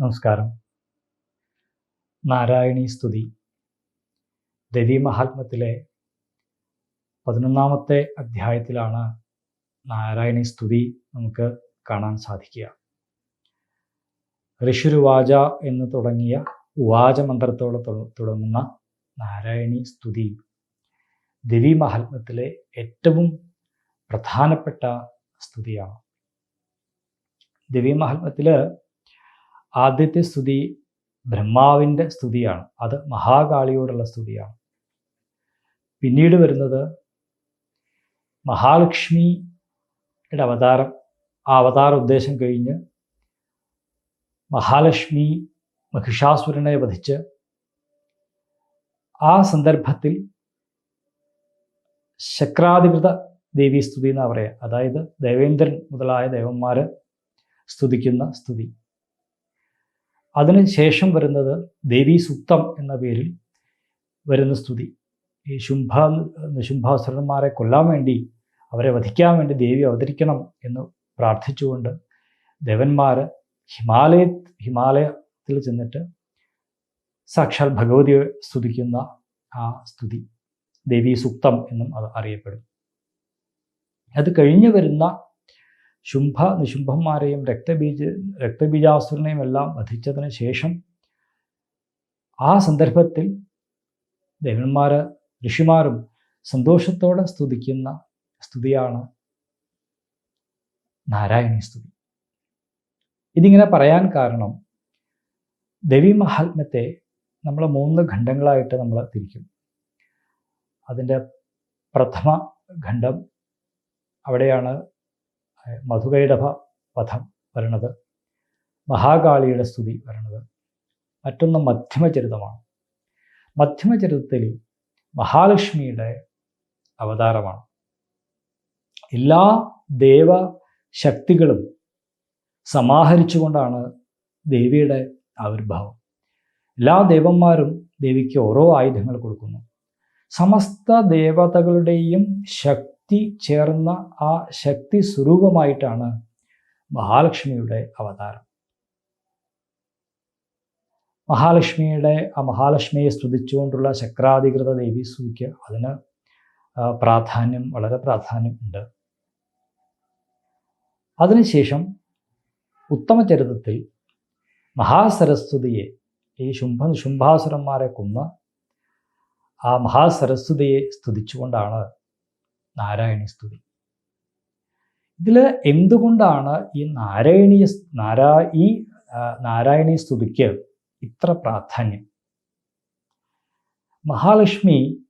നമസ്കാരം. നാരായണീ സ്തുതി. ദേവി മഹാത്മത്തിലെ പതിനൊന്നാമത്തെ അധ്യായത്തിലാണ് നാരായണീ സ്തുതി നമുക്ക് കാണാൻ സാധിക്കുക. ഋഷുരുവാച എന്ന് തുടങ്ങിയ ഉവാച മന്ത്രത്തോടെ തുടങ്ങുന്ന നാരായണീ സ്തുതി ദേവി മഹാത്മത്തിലെ ഏറ്റവും പ്രധാനപ്പെട്ട സ്തുതിയാണ്. ദേവി മഹാത്മത്തിൽ ആദ്യത്തെ സ്തുതി ബ്രഹ്മാവിന്റെ സ്തുതിയാണ്. അത് മഹാകാളിയോടുള്ള സ്തുതിയാണ്. പിന്നീട് വരുന്നത് മഹാലക്ഷ്മിയുടെ അവതാരം ആ അവതാര ഉദ്ദേശം കഴിഞ്ഞ് മഹാലക്ഷ്മി മഹിഷാസുരനെ വധിച്ച് ആ സന്ദർഭത്തിൽ ശക്രാധികൃത ദേവീ സ്തുതി എന്നാ പറയുക. അതായത് ദേവേന്ദ്രൻ മുതലായ ദേവന്മാർ സ്തുതിക്കുന്ന സ്തുതി. അതിന് ശേഷം വരുന്നത് ദേവീ സുക്തം എന്ന പേരിൽ വരുന്ന സ്തുതി. ഈ ശുംഭ നിശുംഭാസുരന്മാരെ കൊല്ലാൻ വേണ്ടി അവരെ വധിക്കാൻ വേണ്ടി ദേവി അവതരിക്കണം എന്ന് പ്രാർത്ഥിച്ചുകൊണ്ട് ദേവന്മാർ ഹിമാലയ ഹിമാലയത്തിൽ ചെന്നിട്ട് സാക്ഷാൽ ഭഗവതിയെ സ്തുതിക്കുന്ന ആ സ്തുതി ദേവീ സുക്തം എന്നും അത് അറിയപ്പെടും അത് കഴിഞ്ഞു വരുന്ന ശുംഭ നിശുംഭന്മാരെയും രക്തബീജ രക്തബീജാസുരനെയും എല്ലാം വധിച്ചതിന് ശേഷം ആ സന്ദർഭത്തിൽ ദേവന്മാർ ഋഷിമാരും സന്തോഷത്തോടെ സ്തുതിക്കുന്ന സ്തുതിയാണ് നാരായണീ സ്തുതി. ഇതിങ്ങനെ പറയാൻ കാരണം ദേവി മഹാത്മ്യത്തെ നമ്മൾ മൂന്ന് ഖണ്ഡങ്ങളായിട്ട് നമ്മൾ തിരിക്കും. അതിന്റെ പ്രഥമ ഖണ്ഡം അവിടെയാണ് മധുകൈടഭ പഥം വരണത് മഹാകാളിയുടെ സ്തുതി വരണത്. മറ്റൊന്ന് മധ്യമചരിതമാണ്. മധ്യമചരിതത്തിൽ മഹാലക്ഷ്മിയുടെ അവതാരമാണ്. എല്ലാ ദേവ ശക്തികളും സമാഹരിച്ചുകൊണ്ടാണ് ദേവിയുടെ ആവിർഭാവം എല്ലാ ദേവന്മാരും ദേവിക്ക് ഓരോ ആയുധങ്ങൾ കൊടുക്കുന്നു. സമസ്ത ദേവതകളുടെയും ശക്തി ചേർന്ന ആ ശക്തി സ്വരൂപമായിട്ടാണ് മഹാലക്ഷ്മിയുടെ അവതാരം. മഹാലക്ഷ്മിയുടെ ആ മഹാലക്ഷ്മിയെ സ്തുതിച്ചുകൊണ്ടുള്ള ചക്രാധികൃത ദേവി സ്തുതിക്ക് അതിന് പ്രാധാന്യം വളരെ പ്രാധാന്യം ഉണ്ട്. അതിനുശേഷം ഉത്തമചരിതത്തിൽ മഹാസരസ്വതിയെ ഈ ശുംഭ ശുംഭാസുരന്മാരെ കൊന്ന ആ മഹാസരസ്വതിയെ സ്തുതിച്ചുകൊണ്ടാണ് നാരായണി സ്തുതി. ഇതിൽ എന്തുകൊണ്ടാണ് ഈ നാരായണീയ നാരാ ഈ നാരായണീ സ്തുതിക്ക് ഇത്ര പ്രാധാന്യം? മഹാലക്ഷ്മി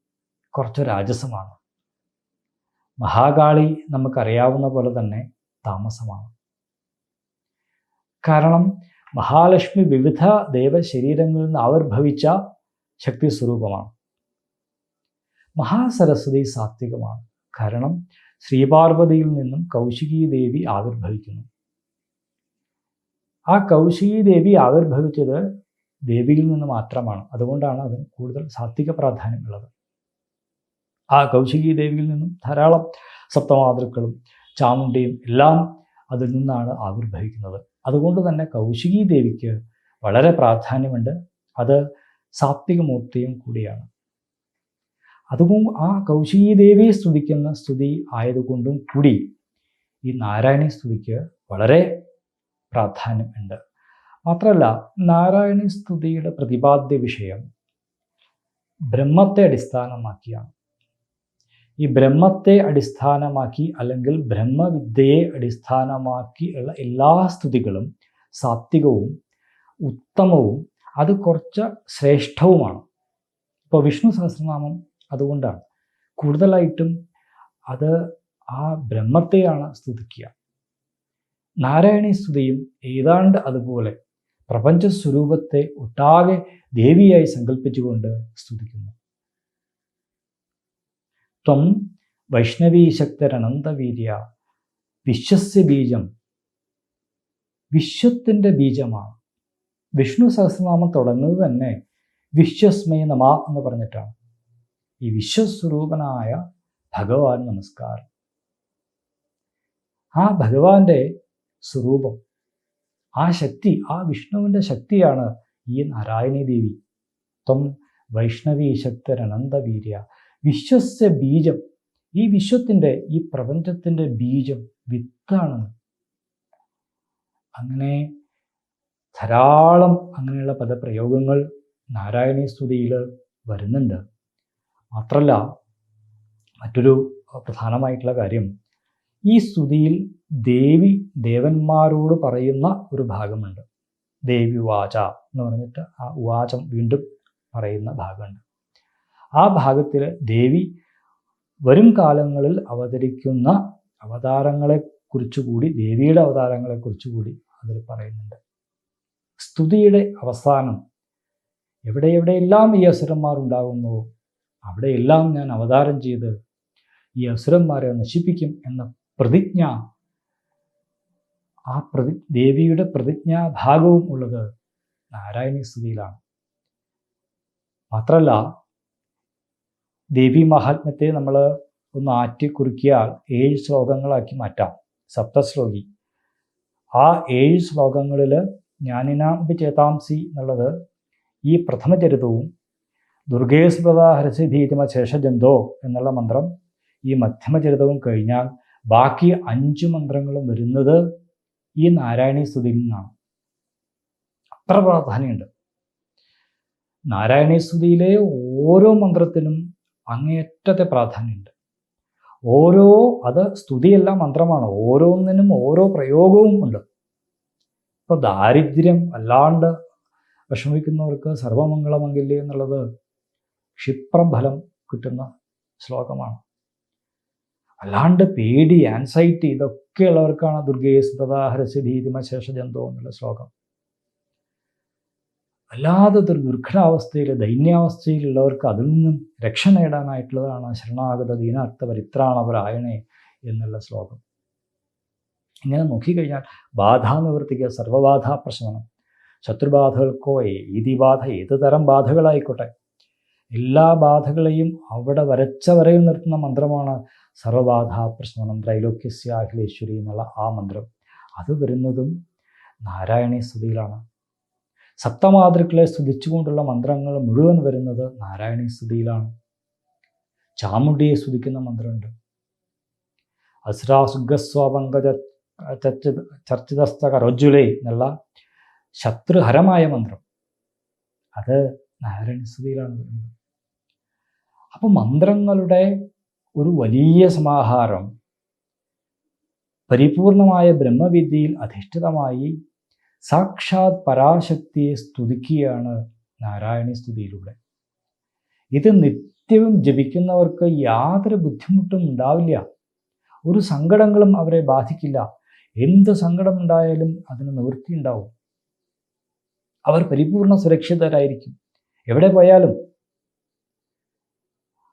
കുറച്ച് രാജസമാണ്. മഹാകാളി നമുക്കറിയാവുന്ന പോലെ തന്നെ താമസമാണ്. കാരണം മഹാലക്ഷ്മി വിവിധ ദേവശരീരങ്ങളിൽ നിന്ന് ആവിർഭവിച്ച ശക്തി സ്വരൂപമാണ് മഹാസരസ്വതി സാത്വികമാണ്. കാരണം ശ്രീപാർവതിയിൽ നിന്നും കൗശികീ ദേവി ആവിർഭവിക്കുന്നു. ആ കൗശികി ദേവി ആവിർഭവിച്ചത് ദേവിയിൽ നിന്ന് മാത്രമാണ്. അതുകൊണ്ടാണ് അതിന് കൂടുതൽ സാത്വിക പ്രാധാന്യമുള്ളത് ആ കൗശികി ദേവിയിൽ നിന്നും ധാരാളം സപ്തമാതൃക്കളും ചാമുണ്ടിയും എല്ലാം അതിൽ നിന്നാണ് ആവിർഭവിക്കുന്നത്. അതുകൊണ്ട് തന്നെ കൗശികി ദേവിക്ക് വളരെ പ്രാധാന്യമുണ്ട്. അത് സാത്വികമൂർത്തിയും കൂടിയാണ്. അതുകൊണ്ട് ആ കൗശികി ദേവിയെ സ്തുതിക്കുന്ന സ്തുതി ആയതുകൊണ്ടും കൂടി ഈ നാരായണി സ്തുതിക്ക് വളരെ പ്രാധാന്യമുണ്ട് മാത്രമല്ല നാരായണി സ്തുതിയുടെ പ്രതിപാദ്യ വിഷയം ബ്രഹ്മത്തെ അടിസ്ഥാനമാക്കിയാണ് ഈ ബ്രഹ്മത്തെ അടിസ്ഥാനമാക്കി അല്ലെങ്കിൽ ബ്രഹ്മവിദ്യയെ അടിസ്ഥാനമാക്കി ഉള്ള എല്ലാ സ്തുതികളും സാത്വികവും ഉത്തമവും അത് കുറച്ച് ശ്രേഷ്ഠവുമാണ്. ഇപ്പോൾ വിഷ്ണു സഹസ്രനാമം അതുകൊണ്ടാണ്. കൂടുതലായിട്ടും അത് ആ ബ്രഹ്മത്തെയാണ് സ്തുതിക്കുക. നാരായണീ സ്തുതിയും ഏതാണ്ട് അതുപോലെ പ്രപഞ്ച സ്വരൂപത്തെ ഒട്ടാകെ ദേവിയായി സങ്കല്പിച്ചുകൊണ്ട് സ്തുതിക്കുന്നു. ത്വം വൈഷ്ണവീശക്തരനന്തവീര്യ വിശ്വസ്യ ബീജം വിശ്വത്തിന്റെ ബീജമാണ്. വിഷ്ണു സഹസ്രനാമം തുടങ്ങുന്നത് തന്നെ വിശ്വസ്മയ നമ എന്ന് പറഞ്ഞിട്ടാണ്. ഈ വിശ്വസ്വരൂപനായ ഭഗവാൻ നമസ്കാരം. ആ ഭഗവാന്റെ സ്വരൂപം ആ ശക്തി ആ വിഷ്ണുവിന്റെ ശക്തിയാണ് ഈ നാരായണീ ദേവി. ത്വം വൈഷ്ണവീ ശക്തരനന്തവീര്യ വിശ്വസ്യ ബീജം ഈ വിശ്വത്തിന്റെ ഈ പ്രപഞ്ചത്തിന്റെ ബീജം വിത്താണ്. അങ്ങനെ ധാരാളം അങ്ങനെയുള്ള പദപ്രയോഗങ്ങൾ നാരായണീ സ്തുതിയിൽ വരുന്നുണ്ട്. മാത്രമല്ല മറ്റൊരു പ്രധാനമായിട്ടുള്ള കാര്യം ഈ സ്തുതിയിൽ ദേവി ദേവന്മാരോട് പറയുന്ന ഒരു ഭാഗമുണ്ട്. ദേവി വാച എന്ന് പറഞ്ഞിട്ട് ആ വാചം വീണ്ടും പറയുന്ന ഭാഗമുണ്ട്. ആ ഭാഗത്തിൽ ദേവി വരും കാലങ്ങളിൽ അവതരിക്കുന്ന അവതാരങ്ങളെ കുറിച്ചുകൂടി ദേവിയുടെ അവതാരങ്ങളെ കുറിച്ചുകൂടി അതിൽ പറയുന്നുണ്ട്. സ്തുതിയുടെ അവസാനം എവിടെ എവിടെയെല്ലാം ഈ അസുരന്മാർ ഉണ്ടാകുന്നുവോ അവിടെയെല്ലാം ഞാൻ അവതാരം ചെയ്ത് ഈ അസുരന്മാരെ നശിപ്പിക്കും എന്ന പ്രതിജ്ഞ ആ പ്രതി ദേവിയുടെ പ്രതിജ്ഞാഭാഗവും ഉള്ളത് നാരായണീ സ്തുതിയിലാണ്. മാത്രമല്ല ദേവി മഹാത്മ്യത്തെ നമ്മൾ ഒന്ന് ആറ്റി കുറുക്കിയാൽ ഏഴ് ശ്ലോകങ്ങളാക്കി മാറ്റാം. സപ്തശ്ലോകി. ആ ഏഴ് ശ്ലോകങ്ങളിൽ ജ്ഞാനിനാമ്പി ചേതാംസി എന്നുള്ളത് ഈ പ്രഥമചരിതവും ദുർഗേ ഹരസി ഭീതിമ ശേഷജന്തോ എന്നുള്ള മന്ത്രം ഈ മധ്യമചരിതവും കഴിഞ്ഞാൽ ബാക്കി അഞ്ച് മന്ത്രങ്ങളും വരുന്നത് ഈ നാരായണീ സ്തുതിയിൽ നിന്നാണ്. അത്ര പ്രാധാന്യമുണ്ട്. നാരായണീ സ്തുതിയിലെ ഓരോ മന്ത്രത്തിനും അങ്ങേയറ്റത്തെ പ്രാധാന്യമുണ്ട്. ഓരോ അത് സ്തുതിയല്ല മന്ത്രമാണ്. ഓരോന്നിനും ഓരോ പ്രയോഗവും ഉണ്ട്. ഇപ്പോൾ ദാരിദ്ര്യം അല്ലാണ്ട് വിഷമിക്കുന്നവർക്ക് സർവമംഗളമംഗല്യ എന്നുള്ളത് ക്ഷിപ്രം ഫലം കിട്ടുന്ന ശ്ലോകമാണ്. അല്ലാണ്ട് പേടി ആൻസൈറ്റി ഇതൊക്കെ ഉള്ളവർക്കാണ് ദുർഗയെ സ്മൃതാഹരസ്യ ഭീതിമ ശേഷജന്തോ എന്നുള്ള ശ്ലോകം. അല്ലാതെ ദുർഘടാവസ്ഥയിൽ ദൈന്യാവസ്ഥയിലുള്ളവർക്ക് അതിൽ നിന്നും രക്ഷ നേടാനായിട്ടുള്ളതാണ് ശരണാഗത ദീനാർത്ഥ പരിത്രാണവരായണേ എന്നുള്ള ശ്ലോകം. ഇങ്ങനെ നോക്കിക്കഴിഞ്ഞാൽ ബാധാനിവൃത്തിക്ക് സർവബാധാ പ്രശ്നമാണ്. ശത്രുബാധകൾക്കോ ഏതി ബാധ ഏത് തരം ബാധകളായിക്കോട്ടെ എല്ലാ ബാധകളെയും അവിടെ വരച്ച വരയിൽ നിർത്തുന്ന മന്ത്രമാണ് സർവബാധാ പ്രശ്നം ത്രൈലോക്യസ്യാഖിലേശ്വരി എന്നുള്ള ആ മന്ത്രം. അത് വരുന്നതും നാരായണീ സ്തുതിയിലാണ്. സപ്തമാതൃക്കളെ സ്തുതിച്ചുകൊണ്ടുള്ള മന്ത്രങ്ങൾ മുഴുവൻ വരുന്നത് നാരായണീ സ്തുതിയിലാണ്. ചാമുണ്ടിയെ സ്തുതിക്കുന്ന മന്ത്രമുണ്ട്. അസുരാസുഗസ്വപങ്കജ ചർച്ചിതസ്ഥ കരോജ്വലേ എന്നുള്ള ശത്രുഹരമായ മന്ത്രം. അത് നാരായണ സ്തുതിയിലാണ് വരുന്നത്. അപ്പോൾ മന്ത്രങ്ങളുടെ ഒരു വലിയ സമാഹാരം പരിപൂർണമായ ബ്രഹ്മവിദ്യയിൽ അധിഷ്ഠിതമായി സാക്ഷാത് പരാശക്തിയെ സ്തുതിക്കുകയാണ് നാരായണി സ്തുതിയിലൂടെ. ഇത് നിത്യവും ജപിക്കുന്നവർക്ക് യാതൊരു ബുദ്ധിമുട്ടും ഉണ്ടാവില്ല. ഒരു സങ്കടങ്ങളും അവരെ ബാധിക്കില്ല. എന്ത് സങ്കടം ഉണ്ടായാലും അതിന് നിവൃത്തി ഉണ്ടാവും. അവർ പരിപൂർണ സുരക്ഷിതരായിരിക്കും. എവിടെ പോയാലും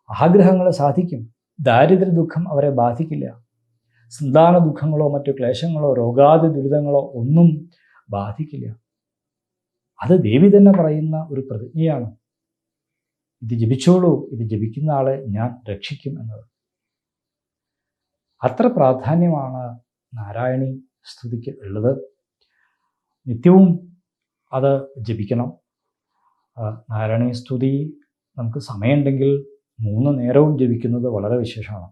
ആഗ്രഹങ്ങൾ സാധിക്കും. ദാരിദ്ര്യ ദുഃഖം അവരെ ബാധിക്കില്ല. സന്താന ദുഃഖങ്ങളോ മറ്റു ക്ലേശങ്ങളോ രോഗാതി ദുരിതങ്ങളോ ഒന്നും ബാധിക്കില്ല. അത് ദേവി തന്നെ പറയുന്ന ഒരു പ്രതിജ്ഞയാണ്. ഇത് ജപിച്ചോളൂ ഇത് ജപിക്കുന്ന ആളെ ഞാൻ രക്ഷിക്കും എന്നത്. അത്ര പ്രാധാന്യമാണ് നാരായണി സ്തുതിക്ക് ഉള്ളത്. നിത്യവും അത് ജപിക്കണം. നാരായണീ സ്തുതി നമുക്ക് സമയമുണ്ടെങ്കിൽ മൂന്ന് നേരവും ജപിക്കുന്നത് വളരെ വിശേഷമാണ്.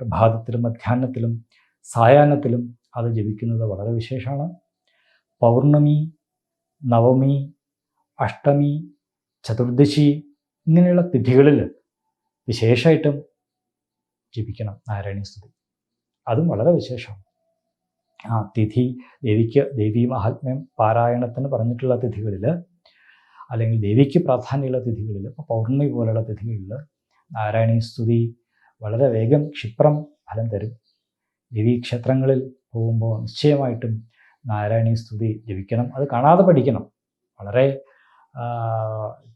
പ്രഭാതത്തിലും മധ്യാഹ്നത്തിലും സായാഹ്നത്തിലും അത് ജപിക്കുന്നത് വളരെ വിശേഷമാണ്. പൗർണമി നവമി അഷ്ടമി ചതുർദശി ഇങ്ങനെയുള്ള തിഥികളിൽ വിശേഷമായിട്ടും ജപിക്കണം. നാരായണ സ്തുതി. അതും വളരെ വിശേഷമാണ്. ആ തിഥി ദേവിക്ക് ദേവി മഹാത്മ്യം പാരായണത്തിന് പറഞ്ഞിട്ടുള്ള തിഥികളിൽ അല്ലെങ്കിൽ ദേവിക്ക് പ്രാധാന്യമുള്ള തിഥികളിൽ ഇപ്പോൾ പൗർണമി പോലെയുള്ള തിഥികളിൽ നാരായണീ സ്തുതി. വളരെ വേഗം ക്ഷിപ്രം ഫലം തരും. ദേവീ ക്ഷേത്രങ്ങളിൽ പോകുമ്പോൾ നിശ്ചയമായിട്ടും നാരായണീ സ്തുതി ജപിക്കണം. അത് കാണാതെ പഠിക്കണം. വളരെ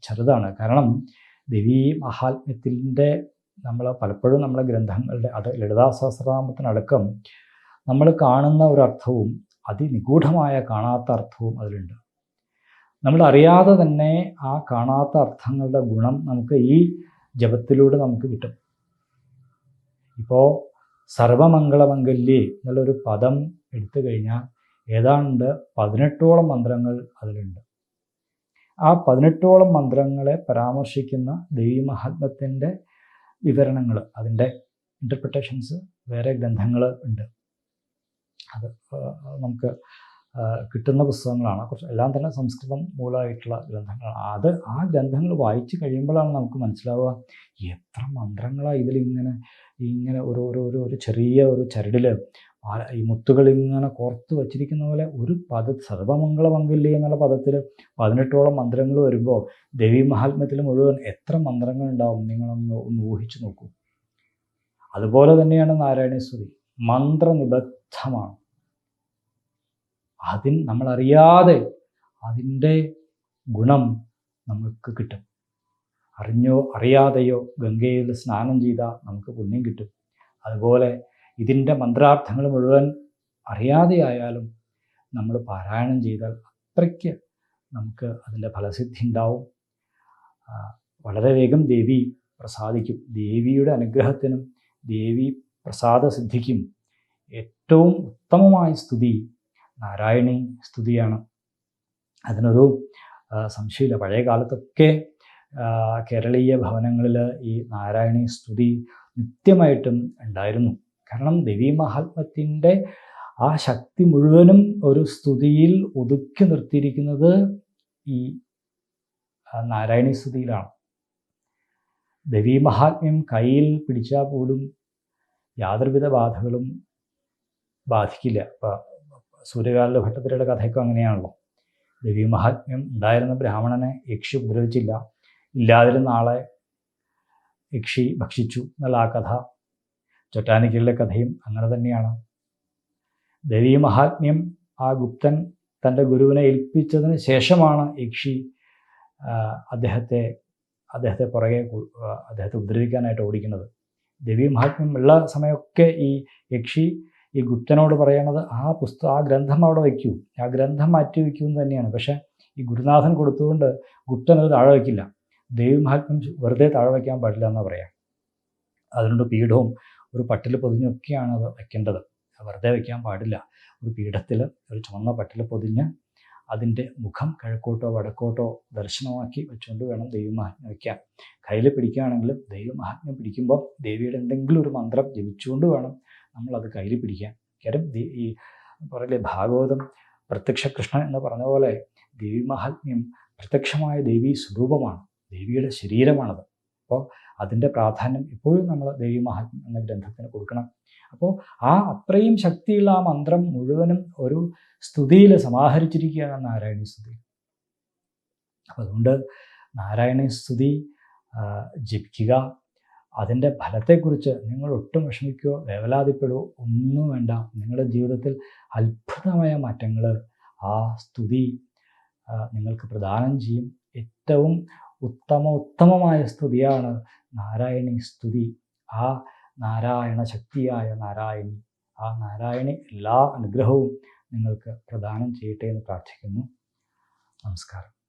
ചെറുതാണ്. കാരണം ദേവീ മഹാത്മ്യത്തിന്റെ നമ്മൾ പലപ്പോഴും നമ്മളെ ഗ്രന്ഥങ്ങളുടെ അത് ലളിതാ സഹസ്രനാമത്തിനടക്കം നമ്മൾ കാണുന്ന ഒരർത്ഥവും അതിനിഗൂഢമായ കാണാത്ത അർത്ഥവും അതിലുണ്ട്. നമ്മൾ അറിയാതെ തന്നെ ആ കാണാത്ത അർത്ഥങ്ങളുടെ ഗുണം നമുക്ക് ഈ ജപത്തിലൂടെ നമുക്ക് കിട്ടും. ഇപ്പോൾ സർവമംഗളമംഗല്യേ എന്നുള്ളൊരു പദം എടുത്തു കഴിഞ്ഞാൽ ഏതാണ്ട് പതിനെട്ടോളം മന്ത്രങ്ങൾ അതിലുണ്ട്. ആ പതിനെട്ടോളം മന്ത്രങ്ങളെ പരാമർശിക്കുന്ന ദേവീമഹാത്മ്യത്തിന്റെ വിവരണങ്ങൾ അതിന്റെ ഇന്റർപ്രിട്ടേഷൻസ് വേറെ ഗ്രന്ഥങ്ങൾ ഉണ്ട്. അത് നമുക്ക് കിട്ടുന്ന പുസ്തകങ്ങളാണ്. കുറച്ച് എല്ലാം തന്നെ സംസ്കൃതം മൂലമായിട്ടുള്ള ഗ്രന്ഥങ്ങളാണ്. അത് ആ ഗ്രന്ഥങ്ങൾ വായിച്ചു കഴിയുമ്പോഴാണ് നമുക്ക് മനസ്സിലാവുക എത്ര മന്ത്രങ്ങളാണ് ഇതിലിങ്ങനെ ഇങ്ങനെ ഒരു ഒരു ഒരു ചെറിയ ഒരു ചരടിൽ ഈ മുത്തുകൾ ഇങ്ങനെ കോർത്ത് വച്ചിരിക്കുന്ന പോലെ ഒരു പദ സർവമംഗള മംഗല്യ എന്നുള്ള പദത്തിൽ പതിനെട്ടോളം മന്ത്രങ്ങൾ വരുമ്പോൾ ദേവി മഹാത്മ്യത്തിൽ മുഴുവൻ എത്ര മന്ത്രങ്ങൾ ഉണ്ടാവും നിങ്ങളൊന്ന് ഒന്ന് ഊഹിച്ചു നോക്കൂ. അതുപോലെ തന്നെയാണ് നാരായണേശ്വരി മന്ത്രനിബദ്ധമാണ്. അതിൻ നമ്മളറിയാതെ അതിന്റെ ഗുണം നമുക്ക് കിട്ടും. അറിഞ്ഞോ അറിയാതെയോ ഗംഗയിൽ സ്നാനം ചെയ്താൽ നമുക്ക് പുണ്യം കിട്ടും. അതുപോലെ ഇതിന്റെ മന്ത്രാർത്ഥങ്ങൾ മുഴുവൻ അറിയാതെയായാലും നമ്മൾ പാരായണം ചെയ്താൽ അത്രയ്ക്ക് നമുക്ക് അതിന്റെ ഫലസിദ്ധി ഉണ്ടാവും. വളരെ വേഗം ദേവി പ്രസാദിക്കും. ദേവിയുടെ അനുഗ്രഹത്തിനും ദേവി പ്രസാദസിദ്ധിക്കും ഏറ്റവും ഉത്തമമായ സ്തുതി നാരായണി സ്തുതിയാണ്. അതിനൊരു സംശയമില്ല. പഴയ കാലത്തൊക്കെ കേരളീയ ഭവനങ്ങളിൽ ഈ നാരായണി സ്തുതി നിത്യമായിട്ടും ഉണ്ടായിരുന്നു. കാരണം ദേവീ മഹാത്മത്തിന്റെ ആ ശക്തി മുഴുവനും ഒരു സ്തുതിയിൽ ഒതുക്കി നിർത്തിയിരിക്കുന്നത് ഈ നാരായണി സ്തുതിയിലാണ്. ദേവീ മഹാത്മ്യം കയ്യിൽ പിടിച്ചാൽ പോലും യാതൊരുവിധ ബാധകളും ബാധിക്കില്ല. ഇപ്പം ഭട്ടത്തിരയുടെ കഥയൊക്കെ അങ്ങനെയാണല്ലോ. ദേവി മഹാത്മ്യം ഉണ്ടായിരുന്ന ബ്രാഹ്മണനെ യക്ഷി ഉപദ്രവിച്ചില്ല. ഇല്ലാതിരുന്ന ആളെ യക്ഷി ഭക്ഷിച്ചു എന്നുള്ള ആ കഥ. ചൊറ്റാനിക്കലിലെ കഥയും അങ്ങനെ തന്നെയാണ്. ദേവീ മഹാത്മ്യം ആ ഗുപ്തൻ തന്റെ ഗുരുവിനെ ഏൽപ്പിച്ചതിന് ശേഷമാണ് യക്ഷി അദ്ദേഹത്തെ അദ്ദേഹത്തെ പുറകെ അദ്ദേഹത്തെ ഉപദ്രവിക്കാനായിട്ട് ഓടിക്കുന്നത്. ദേവീ മഹാത്മ്യം ഉള്ള സമയമൊക്കെ ഈ യക്ഷി ഈ ഗുപ്തനോട് പറയണത് ആ പുസ്തകം ആ ഗ്രന്ഥം അവിടെ വയ്ക്കൂ. ആ ഗ്രന്ഥം മാറ്റി വയ്ക്കൂ എന്ന് തന്നെയാണ്. പക്ഷേ ഈ ഗുരുനാഥൻ കൊടുത്തുകൊണ്ട് ഗുപ്തൻ അത് താഴെ വയ്ക്കില്ല. ദൈവമഹാത്മ്യം വെറുതെ താഴെ വയ്ക്കാൻ പാടില്ല എന്നാണ് പറയാം. അതിനുണ്ട് പീഠവും ഒരു പട്ടിൽ പൊതിഞ്ഞൊക്കെയാണ് അത് വയ്ക്കേണ്ടത്. വെറുതെ വയ്ക്കാൻ പാടില്ല. ഒരു പീഠത്തിൽ ഒരു ചുവന്ന പട്ടിൽ പൊതിഞ്ഞ് അതിന്റെ മുഖം കിഴക്കോട്ടോ വടക്കോട്ടോ ദർശനമാക്കി വെച്ചുകൊണ്ട് വേണം ദൈവമഹാത്മ്യം വയ്ക്കാൻ. കയ്യിൽ പിടിക്കുകയാണെങ്കിലും ദൈവമഹാത്മ്യം പിടിക്കുമ്പോൾ ദേവിയുടെ എന്തെങ്കിലും ഒരു മന്ത്രം ജപിച്ചുകൊണ്ട് വേണം നമ്മളത് കയ്യിൽ പിടിക്കാൻ കാര്യം ഈ പറയില്ലേ ഭാഗവതം പ്രത്യക്ഷ കൃഷ്ണൻ എന്ന് പറഞ്ഞ പോലെ ദേവി മഹാത്മ്യം പ്രത്യക്ഷമായ ദേവി സ്വരൂപമാണ്. ദേവിയുടെ ശരീരമാണത്. അപ്പോൾ അതിന്റെ പ്രാധാന്യം ഇപ്പോഴും നമ്മൾ ദേവി മഹാത്മ്യം എന്ന ഗ്രന്ഥത്തിന് കൊടുക്കണം. അപ്പോൾ ആ അത്രയും ശക്തിയുള്ള ആ മന്ത്രം മുഴുവനും ഒരു സ്തുതിയിൽ സമാഹരിച്ചിരിക്കുകയാണ് നാരായണീ സ്തുതി. അപ്പോൾ അതുകൊണ്ട് നാരായണീ സ്തുതി ജപിക്കുക. അതിന്റെ ഫലത്തെക്കുറിച്ച് നിങ്ങൾ ഒട്ടും വിഷമിക്കുകയോ വേവലാതിപ്പെടുകയോ ഒന്നും വേണ്ട. നിങ്ങളുടെ ജീവിതത്തിൽ അത്ഭുതമായ മാറ്റങ്ങൾ ആ സ്തുതി നിങ്ങൾക്ക് പ്രദാനം ചെയ്യും. ഏറ്റവും ഉത്തമ ഉത്തമമായ സ്തുതിയാണ് നാരായണി സ്തുതി. ആ നാരായണ ശക്തിയായ നാരായണി ആ നാരായണി എല്ലാ അനുഗ്രഹവും നിങ്ങൾക്ക് പ്രദാനം ചെയ്യട്ടെ എന്ന് പ്രാർത്ഥിക്കുന്നു. നമസ്കാരം.